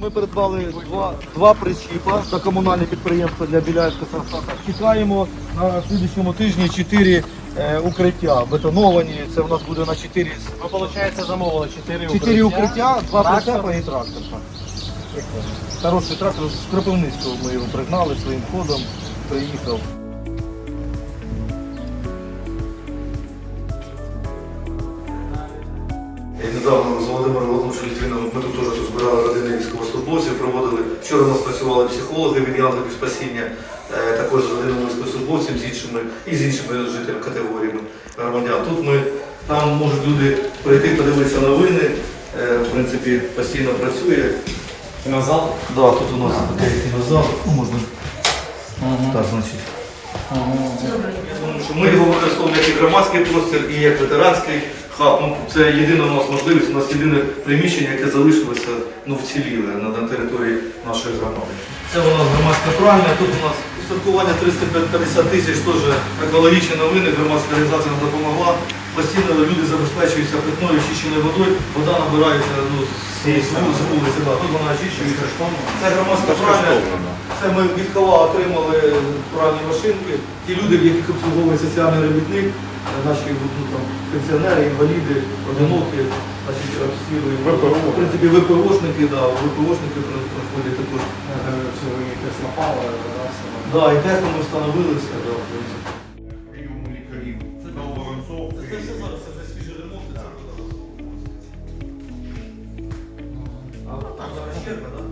ми придбали два, два причіпа та комунальне підприємство для Біляївського Сарсата. Чекаємо на слідчому тижні чотири е, укриття бетоновані. Це у нас буде на чотири, Ви, виходить, замовили 4 чотири укриття, два прицепа і трактор. Хороший трактор з Кропивницького ми його пригнали своїм ходом, приїхав. І недавно з Володимиром Літвіном ми тут теж військовослужбовців, проводили. Вчора у нас працювали психологи від янголів спасіння, е, також з родинами військовослужбовців з іншими і з іншими жителями категоріями громадян. Тут ми там можуть люди прийти, подивитися новини. Е, В принципі, постійно працює. Назад? Да, тут у нас такий кінозал. Ну, можна так, значить. Я думаю, що Ми його використовуємо як і громадський простір, і як ветеранський хаб. Ну, це єдина у нас можливість, у нас єдине приміщення, яке залишилося ну, вціліле на, території нашої громади. Це у нас громадська пральня, тут у нас сортування 350 тисяч, теж екологічні новини, громадська організація нам допомогла. Постійно люди забезпечуються питною очищеною водою, вода набирається ну, з, з, вулиці, да. тут вона очищується. Це громадська пральня. Це ми від кола отримали пральні машинки. Ті люди, в яких обслуговує соціальний робітник, е, наші ну, там, пенсіонери, інваліди, одинокі, значить. В принципі, ВПОшники, да, ВПОшники приходять також. Чи ви якось напали? Да, і тестом ми встановили все. Да, це все зараз, це все свіжий це продавалося. А так, зараз щерба, так?